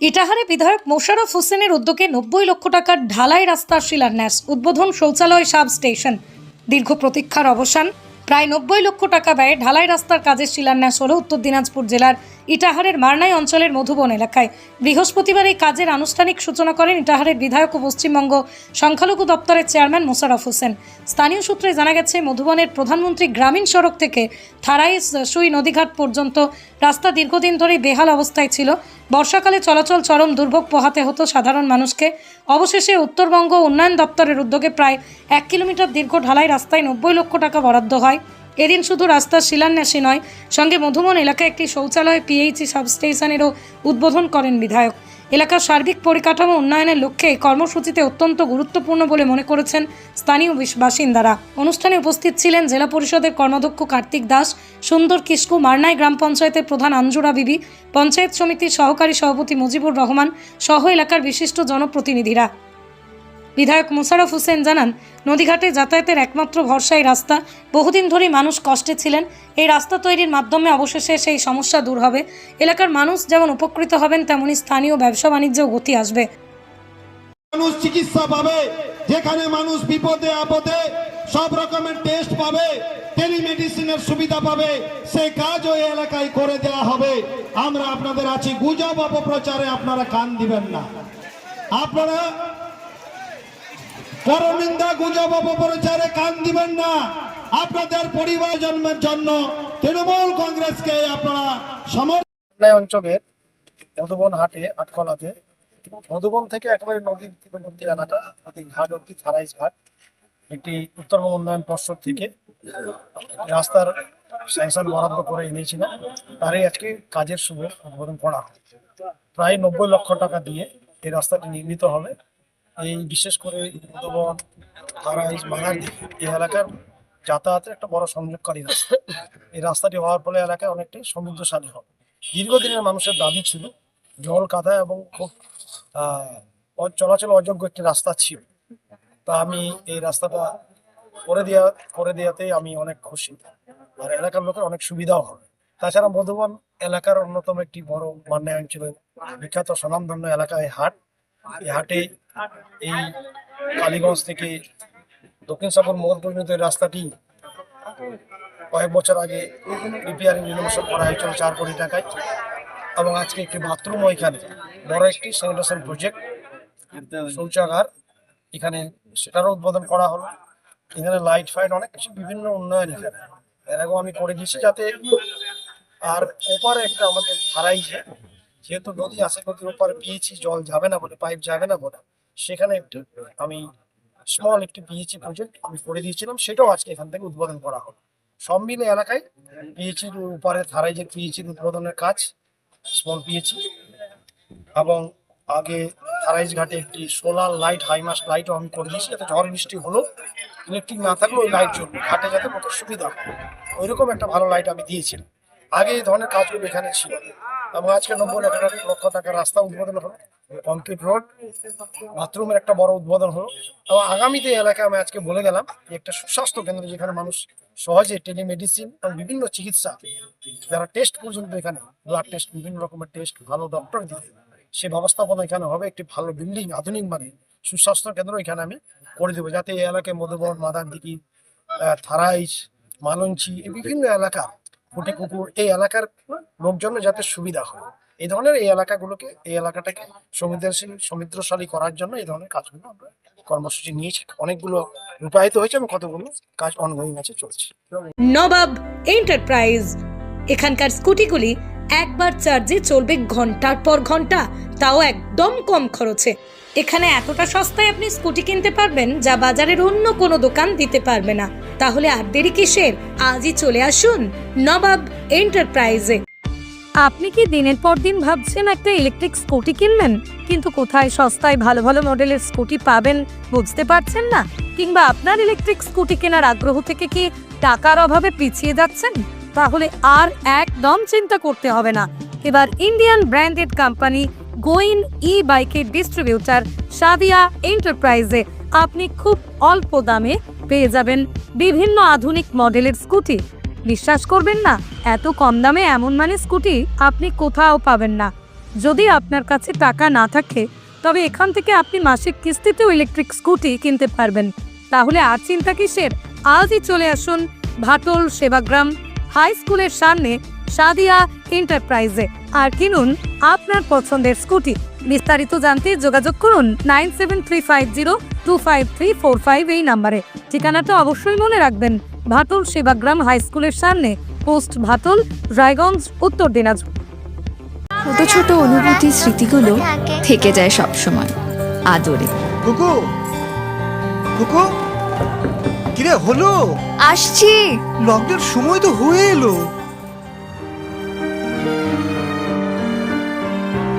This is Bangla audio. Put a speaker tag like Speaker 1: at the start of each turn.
Speaker 1: ইটাহারে বিধায়ক মোশাররফ হোসেনের উদ্যোগে নব্বই লক্ষ টাকার ঢালাই রাস্তার শিলান্যাস, উদ্বোধন শৌচালয় সাব স্টেশন দীর্ঘ প্রতীক্ষার অবসান, প্রায় নব্বই লক্ষ টাকা ব্যয়ে ঢালাই রাস্তার কাজের শিলান্যাস হল উত্তর দিনাজপুর জেলার ইটাহারের মারনাই অঞ্চলের মধুবন এলাকায়। বৃহস্পতিবার এই কাজের আনুষ্ঠানিক সূচনা করেন ইটাহারের বিধায়ক ও পশ্চিমবঙ্গ সংখ্যালঘু দপ্তরের চেয়ারম্যান মোশাররফ হোসেন। স্থানীয় সূত্রে জানা গেছে, মধুবনের প্রধানমন্ত্রী গ্রামীণ সড়ক থেকে থারাইস সুই নদীঘাট পর্যন্ত রাস্তা দীর্ঘদিন ধরেই বেহাল অবস্থায় ছিল। বর্ষাকালে চলাচল চরম দুর্ভোগ পোহাতে হতো সাধারণ মানুষকে। অবশেষে উত্তরবঙ্গ উন্নয়ন দপ্তরের উদ্যোগে প্রায় এক কিলোমিটার দীর্ঘ ঢালাই রাস্তায় নব্বই লক্ষ টাকা বরাদ্দ হয়। এদিন শুধু রাস্তার শিলান্যাসই নয়, সঙ্গে মধুবন এলাকায় একটি শৌচালয় পিএইচি সাবস্টেশনেরও উদ্বোধন করেন বিধায়ক। এলাকার সার্বিক পরিকাঠামো উন্নয়নের লক্ষ্যে কর্মসূচিতে অত্যন্ত গুরুত্বপূর্ণ বলে মনে করেছেন স্থানীয় বাসিন্দারা। অনুষ্ঠানে উপস্থিত ছিলেন জেলা পরিষদের কর্মাধ্যক্ষ কার্তিক দাস, সুন্দর কিস্কু মারনাই গ্রাম পঞ্চায়েতের প্রধান আঞ্জুরা বিবি, পঞ্চায়েত সমিতির সহকারী সভাপতি মুজিবুর রহমান সহ এলাকার বিশিষ্ট জনপ্রতিনিধিরা। বিধায়ক মোশাররফ হোসেন জানান, নদীঘাটে যাতায়াতের একমাত্র ভরসা রাস্তা। বহুদিন ধরেই মানুষ কষ্টে ছিলেন। এই রাস্তা তৈরির মাধ্যমে অবশেষে সেই সমস্যা দূর হবে। এলাকার মানুষ যেমন উপকৃত হবেন, তেমনি স্থানীয় ব্যবসা বাণিজ্যেও গতি আসবে।
Speaker 2: মানুষ চিকিৎসা পাবে, যেখানে মানুষ বিপদে আপদে সব রকমের টেস্ট পাবে টেলিমেডিসিনের সুবিধা পাবে, সেই কাজ ওই এলাকায় করে দেওয়া হবে। আমরা আপনাদের আছি, গুজব অপপ্রচারে আপনারা কান দিবেন না। আপনারা পরনিন্দা গুজব অপপ্রচারে কান দিবেন না। আপনাদের পরিবার জন্মের জন্য তৃণমূল কংগ্রেসকে আপনারা সমর্থন
Speaker 3: অঞ্চলের মধুবন হাটে আটকলাতে মধুবন থেকে একেবারে নদীর তীরবর্তী এলাকা নদীর ঘাট অব্দি থারাইস ঘাট, একটি উত্তরবঙ্গ উন্নয়ন পর্ষদ থেকে রাস্তার স্যাংশন বরাদ্দ করে এনেছিল তারই আজকে কাজের শুভ উদ্বোধন করা প্রায় নব্বই লক্ষ টাকা দিয়ে এই রাস্তাটি নির্মিত হবে। এই বিশেষ করে থারাইস মানারদি এই এলাকার যাতায়াতের একটা বড় সংযোগকারী রাস্তা। এই রাস্তাটি হওয়ার ফলে এলাকায় অনেকটাই সমৃদ্ধশালী হবে। দীর্ঘদিনের মানুষের দাবি ছিল, জল কাদা এবং খুব চলাচল অযোগ্য একটি রাস্তা ছিল। তা আমি এই রাস্তাটা করে দেওয়া করে দেওয়াতে আমি অনেক খুশি। আর এলাকার লোকের অনেক সুবিধাও হবে। তাছাড়া মধুবন এলাকার অন্যতম একটি বড় মান্নায় অঞ্চলের বিখ্যাত স্বনামধন্য এলাকায় হাট। হাটে, এই কালীগঞ্জ থেকে দক্ষিণ সাগর মোড় পর্যন্ত রাস্তাটি কয়েক বছর আগে রিপেয়ারিং রিনোভেশন করা হয়েছিল চার কোটি টাকায় এবং আজকে একটি বাথরুম এখানে বড় একটি স্যানিটেশন প্রজেক্ট শৌচাগার। এখানে সেটারও উদ্বোধন করা হলো। এখানে লাইট ফাইট অনেক কিছু বিভিন্ন উন্নয়ন এখানে। এর আগেও আমি করে দিয়েছি যাতে আর ওপারে একটা আমাদের ধারাইছে যেহেতু নদী আছে, নদীর ওপারে পিএইচি জল যাবে না বলে, পাইপ যাবে না বলে, সেখানে একটু, আমি স্মল একটি পিএইচি প্রজেক্ট আমি করে দিয়েছিলাম, সেটাও আজকে এখান থেকে উদ্বোধন করা হলো। সব মিলে এলাকায় পিএইচির উপরে ধারাই যে পিএইচির উদ্বোধনের কাজ স্মল পিএইচি এবং আগে থারাইজ ঘাটে একটি সোলার লাইট হাইমাস লাইটও আমি করে দিয়েছি, যাতে ঝড়, বৃষ্টি হলো ইলেকট্রিক না থাকলেও ওই লাইট জ্বলবে, ঘাটে যাতে লোকের সুবিধা হয় ওইরকম একটা ভালো লাইট আমি দিয়েছিলাম। আগে এই ধরনের কাজগুলো এখানে ছিল। এবং আজকে নব্বই লক্ষ টাকা লক্ষ টাকার রাস্তা উদ্বোধন হলো কংক্রিট রোড বাথরুমের একটা বড় উদ্বোধন হলো। এবং আগামীতে এই এলাকায় আমি আজকে বলে গেলাম একটা সুস্বাস্থ্য কেন্দ্র যেখানে মানুষ সহজে টেলিমেডিসিন এবং বিভিন্ন চিকিৎসা যারা টেস্ট পর্যন্ত এখানে ব্লাড টেস্ট বিভিন্ন রকমের টেস্ট ভালো ডক্টর দিয়ে সে ব্যবস্থাপনা এখানে হবে একটি ভালো বিল্ডিং আধুনিক মানে সুস্বাস্থ্য কেন্দ্র এখানে আমি করে দেবো। যাতে এই এলাকায় মধুবন মাদারদিঘি আহ, থারাইশ মালঞ্চি এই বিভিন্ন এলাকা ফুটি কুকুর, এই এলাকার লোকজনের যাতে সুবিধা হয়। এই ধরনের এই এলাকাগুলোকে, এই এলাকাটাকে সমৃদ্ধশালী সমৃদ্ধশালী করার জন্য এই ধরনের কাজগুলো আমরা কর্মসূচি নিয়েছি। অনেকগুলো রূপায়িত হয়েছে এবং কতগুলো কাজ অনগোয়িং আছে, চলছে।
Speaker 1: নবাব এন্টারপ্রাইজ, এখানকার স্কুটিগুলি একবার চার্জে চলবে ঘণ্টার পর ঘণ্টা, তাও একদম কম খরচে। এখানে এতটা সস্তায় আপনি স্কুটি কিনতে পারবেন যা বাজারের অন্য কোনো দোকান দিতে পারবে না। তাহলে আর দেরি কিসের? আজই চলে আসুন নবাব এন্টারপ্রাইজে।
Speaker 4: আপনি কি দিনের পর দিন ভাবছেন একটা ইলেকট্রিক স্কুটি কিনবেন? কিন্তু কোথায় সস্তায় ভালো ভালো মডেলের স্কুটি পাবেন বুঝতে পারছেন না? কিংবা আপনার ইলেকট্রিক স্কুটি কেনার আগ্রহ থেকে কি টাকার অভাবে পিছিয়ে যাচ্ছেন? তাহলে আর একদম চিন্তা করতে হবে না। এবার ইন্ডিয়ান ব্র্যান্ডেড কোম্পানি গোইন ই বাইকের ডিস্ট্রিবিউটার সাদিয়া এন্টারপ্রাইজে আপনি খুব অল্প দামে পেয়ে যাবেন বিভিন্ন আধুনিক মডেলের স্কুটি। বিশ্বাস করবেন না, এত কম দামে এমন মানে স্কুটি আপনি কোথাও পাবেন না।
Speaker 1: যদি আপনার কাছে টাকা না থাকে, তবে এখান থেকে আপনি মাসিক কিস্তিতেও ইলেকট্রিক স্কুটি কিনতে পারবেন। তাহলে আর চিন্তা কিসের? আজই চলে আসুন ভাটল সেবাগ্রাম হাই স্কুলের সামনে সাদিয়া এন্টারপ্রাইজে আর কিনুন আপনার পছন্দের স্কুটি। বিস্তারিত জানতে যোগাযোগ করুন nine seven three five zero two five three four five এই নাম্বারে। ঠিকানাটা অবশ্যই মনে রাখবেন ভাটল সেবাগ্রাম হাই স্কুলের সামনে পোস্ট ভাটল রায়গঞ্জ উত্তর দিনাজপুর।
Speaker 5: ছোট ছোট অনুভূতি স্মৃতিগুলো থেকে যায় সব সময় আদরে।
Speaker 6: কুকু! কুকু! কিরে হলো?
Speaker 5: আসছি।
Speaker 6: লকডাউন সময় তো হয়ে এলো।